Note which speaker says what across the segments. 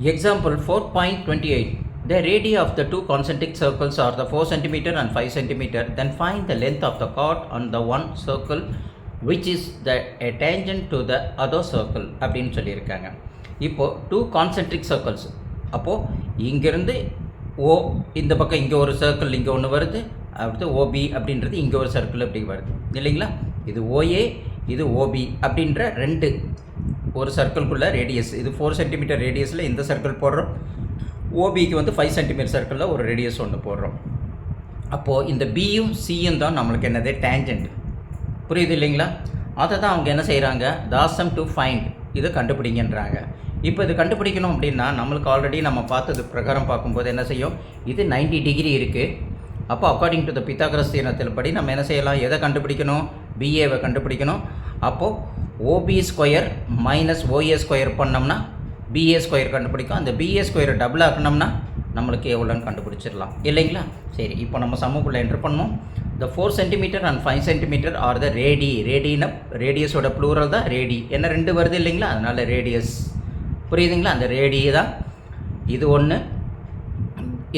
Speaker 1: Example 4.28. The radii of the two concentric circles are the 4 cm and 5 cm. Then find the length of the chord on the one circle which is the a tangent to the other circle அப்படின்னு சொல்லியிருக்காங்க இப்போ two concentric circles அப்போது இங்கேருந்து ஓ இந்த பக்கம் இங்கே ஒரு circle இங்கே ஒன்று வருது அடுத்து ஓபி அப்படின்றது இங்கே ஒரு சர்க்கிள் அப்படி வருது இல்லைங்களா இது ஓஏ இது ஓபி அப்படின்ற ரெண்டு ஒரு சர்க்கிள்குள்ளே ரேடியஸ் இது ஃபோர் சென்டிமீட்டர் ரேடியஸில் இந்த சர்க்கிள் போடுறோம். ஓபிக்கு வந்து ஃபைவ் சென்டிமீட்டர் சர்க்கிளில் ஒரு ரேடியஸ் ஒன்று போடுறோம். அப்போது இந்த பியும் சியும் தான் நம்மளுக்கு என்னது? டேஞ்சண்ட் புரியுது இல்லைங்களா? அதை தான் அவங்க என்ன செய்கிறாங்க தாசம் டு ஃபைண்ட் இதை கண்டுபிடிங்கன்றாங்க. இப்போ இது கண்டுபிடிக்கணும் அப்படின்னா நம்மளுக்கு ஆல்ரெடி நம்ம பார்த்தது பிரகாரம் பார்க்கும்போது என்ன செய்யும்? இது 90 டிகிரி இருக்குது அப்போ அக்கார்டிங் டு த பித்தாகரஸ் தியனத்தில் படி நம்ம என்ன செய்யலாம்? எதை கண்டுபிடிக்கணும்? பிஏவை கண்டுபிடிக்கணும். அப்போது OB square minus OA square பண்ணோம்னா பிஏ ஸ்கொயர் கண்டுபிடிக்கும். அந்த பிஏ ஸ்கொயரை டபுள் ஆக்கணும்னா நம்மளுக்கு எவ்வளோன்னு கண்டுபிடிச்சிடலாம். இல்லைங்களா? சரி இப்போ நம்ம சம்முக்குள்ளே என்ட்ரு பண்ணோம் the four centimetre and five centimetre are the radii ரேடினா ரேடியஸோட ப்ளூரல் தான் ரேடி என்ன ரெண்டு வருது இல்லைங்களா? அதனால் ரேடியஸ் புரியுதுங்களா? அந்த ரேடி தான். இது ஒன்று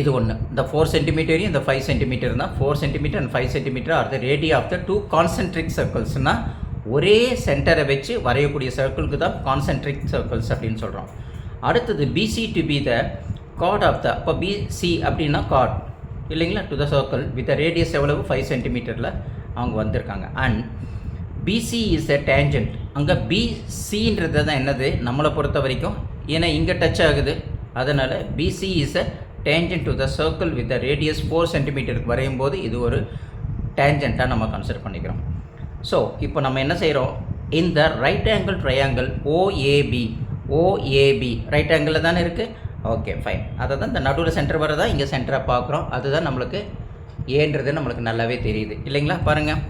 Speaker 1: இது ஒன்று இந்த ஃபோர் சென்டிமீட்டரையும் இந்த ஃபைவ் சென்டிமீட்டர் தான். Four centimetre and five centimetre are the radii of the two concentric சர்க்கிள்ஸ்னால் ஒரே சென்டரை வச்சு வரையக்கூடிய சர்க்கிளுக்கு தான் கான்சென்ட்ரிக் சர்க்கிள்ஸ் அப்படின்னு சொல்கிறோம் அடுத்தது பிசி டு பி த காட் ஆஃப் த அப்போ பிசி அப்படின்னா காட் இல்லைங்களா? To the circle with radius எவ்வளவு? ஃபைவ் சென்டிமீட்டரில் அவங்க வந்திருக்காங்க. And PC is a tangent அங்கே பிசின்றது தான் என்னது? நம்மளை பொறுத்த வரைக்கும் ஏன்னா இங்கே டச் ஆகுது. அதனால் PC is a tangent to the circle with radius four சென்டிமீட்டருக்கு வரையும் போது இது ஒரு டேஞ்சண்ட்டாக நம்ம கன்சிடர் பண்ணிக்கிறோம். ஸோ இப்போ நம்ம என்ன செய்கிறோம் இந்த right angle triangle OAB OAB right ஆங்கிளில் தானே இருக்குது ஓகே ஃபைன் அதை தான் இந்த நடுவில் சென்டர் வரதா இங்கே சென்டராக பார்க்குறோம். அதுதான் நம்மளுக்கு ஏன்றது நம்மளுக்கு நல்லாவே தெரியுது. இல்லைங்களா? பாருங்கள்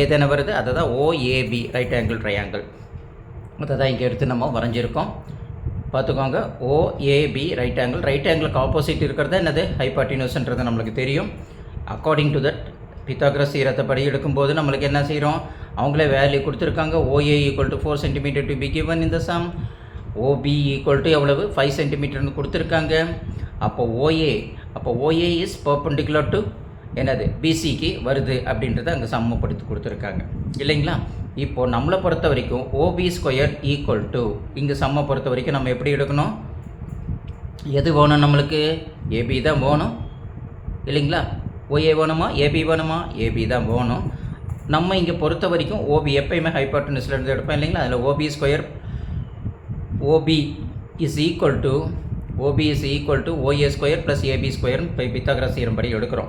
Speaker 1: ஏதேன வருது. அதை தான் ஓஏபி ரைட் ஆங்கிள் ட்ரையாங்கிள் அதை தான் இங்கே எடுத்து நம்ம வரைஞ்சிருக்கோம். பார்த்துக்கோங்க. ஓஏபி ரைட் ஆங்கிள் ரைட் ஆங்கிளுக்கு ஆப்போசிட் இருக்கிறது என்னது? ஹைபாட்டினோஸ்ன்றது நம்மளுக்கு தெரியும். அக்கார்டிங் டு தட் பித்தாகிரஸ் சீரத்தை படி எடுக்கும்போது நம்மளுக்கு என்ன செய்கிறோம் அவங்களே வேல்யூ கொடுத்துருக்காங்க. OA equal to four centimetre to be given இந்த சம் ஓபி ஈக்குவல் டு எவ்வளவு? ஃபைவ் சென்டிமீட்டர்னு கொடுத்துருக்காங்க. அப்போ ஓஏ அப்போ ஓஏ இஸ் பர்பண்டிகுலர் டு என்னது? பிசிக்கு வருது அப்படின்றத அங்கே சம்மப்படுத்தி கொடுத்துருக்காங்க. இல்லைங்களா? இப்போது நம்மளை பொறுத்த வரைக்கும் ஓபி ஸ்கொயர் ஈக்குவல் டு இங்கே சம்மை பொறுத்த வரைக்கும் நம்ம எப்படி எடுக்கணும்? எது வேணும் நம்மளுக்கு? ஏபி தான் வேணும். இல்லைங்களா? ஓஏ வேணுமா? ஏபி வேணுமா? ஏபி தான் வேணும். நம்ம இங்கே பொறுத்த வரைக்கும் ஓபி எப்பயுமே ஹைபாட்டனிஸில் இருந்து எடுப்போம் இல்லைங்களா? அதில் OB square OB is equal to OB is equal to OA square plus AB ஸ்கொயர்னு இப்போ பித்தாகரஸ் சீரம் படி எடுக்கிறோம்.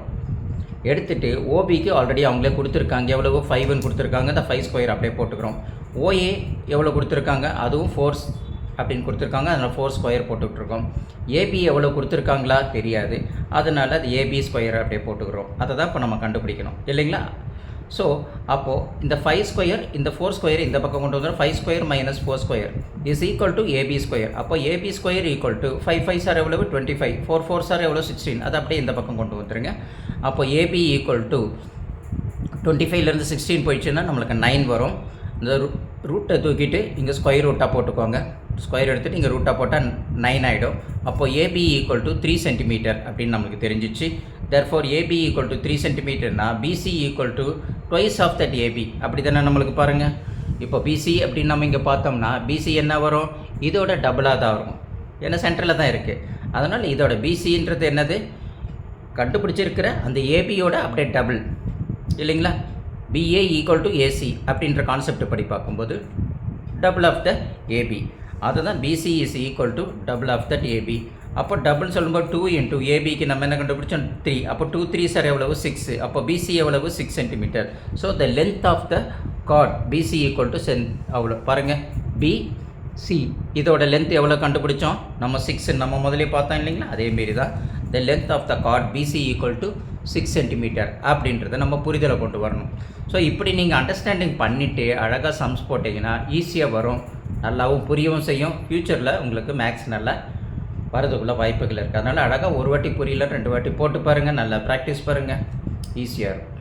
Speaker 1: எடுத்துட்டு ஓபிக்கு ஆல்ரெடி அவங்களே கொடுத்துருக்காங்க. எவ்வளவோ ஃபைவ்னு கொடுத்துருக்காங்க. அந்த ஃபைவ் ஸ்கொயர் அப்படியே போட்டுக்கிறோம். ஓஏ எவ்வளோ கொடுத்துருக்காங்க? அதுவும் ஃபோர்ஸ் அப்படின்னு கொடுத்துருக்காங்க. அதனால் ஃபோர் ஸ்கொயர் போட்டுட்ருக்கோம் ஏபி எவ்வளோ கொடுத்துருக்காங்களா? தெரியாது. அதனால் அது ஏபி ஸ்கொயர் அப்படியே போட்டுக்கிறோம். அதை தான் இப்போ நம்ம கண்டுபிடிக்கணும். இல்லைங்களா? ஸோ அப்போது இந்த ஃபைவ் ஸ்கொயர் இந்த ஃபோர் ஸ்கொயர் இந்த பக்கம் கொண்டு வந்துடும் five square minus four square is equal to AB square அப்போ AB square equal to five five sir எவ்வளவு? Twenty five four four sir எவ்வளோ சிக்ஸ்டீன் அது அப்படியே இந்த பக்கம் கொண்டு வந்துருங்க. அப்போ ஏபி ஈக்குவல் டு டுவெண்ட்டி ஃபைவ்லேருந்து சிக்ஸ்டீன் போயிடுச்சுன்னா நம்மளுக்கு நைன் வரும். இந்த ரூ ரூட்டை தூக்கிட்டு இங்கே ஸ்கொயர் ரூட்டாக போட்டுக்கோங்க. ஸ்கொயர் எடுத்துகிட்டு இங்கே ரூட்டாக போட்டால் நைன் ஆகிடும் அப்போது AB equal to three centimetre அப்படின்னு நம்மளுக்கு தெரிஞ்சிச்சு. Therefore AB equal to three சென்டிமீட்டர்னா PC equal to twice of that AB அப்படி தானே நம்மளுக்கு பாருங்கள் இப்போ பிசி அப்படின்னு நம்ம இங்கே பார்த்தோம்னா பிசி என்ன வரும்? இதோட டபுளாக தான் வரும். ஏன்னா சென்டரில் தான் இருக்குது அதனால் இதோட பிசின்றது என்னது? கண்டுபிடிச்சிருக்கிற அந்த ஏபியோட அப்படியே டபுள் இல்லைங்களா? பிஏ ஈக்குவல் டு ஏசி அப்படின்ற கான்செப்ட் படி பார்க்கும்போது டபுள் ஆஃப் த ஏபி அதுதான் PC is equal to double of that AB அப்போ டபுள் சொல்லும்போது டூ இன்டூ ஏபிக்கு நம்ம என்ன கண்டுபிடிச்சோம்? த்ரீ அப்போ டூ த்ரீ சார் எவ்வளவு? சிக்ஸ் அப்போ பிசி எவ்வளவு? Six centimetre so the length of the chord PC equal to Sen அவ்வளோ பாருங்கள் பி சி இதோட லென்த் எவ்வளோ கண்டுபிடிச்சோம்? நம்ம சிக்ஸ் நம்ம முதலே பார்த்தோம் இல்லைங்களா? அதேமாரி தான் the length of the chord PC equal to six centimetre அப்படின்றத நம்ம புரிதலை கொண்டு வரணும். ஸோ இப்படி நீங்கள் அண்டர்ஸ்டாண்டிங் பண்ணிவிட்டு அழகாக சம்ஸ் போட்டிங்கன்னா ஈஸியாக வரும். நல்லாவும் புரியவும் செய்யும். ஃப்யூச்சரில் உங்களுக்கு மேக்ஸ் நல்லா வரதுக்குள்ளே வாய்ப்புகள் இருக்குது அதனால் அழகாக ஒரு வாட்டி புரியல ரெண்டு வாட்டி போட்டு பாருங்கள் நல்லா ப்ராக்டிஸ் பாருங்கள் ஈஸியாக இருக்கும்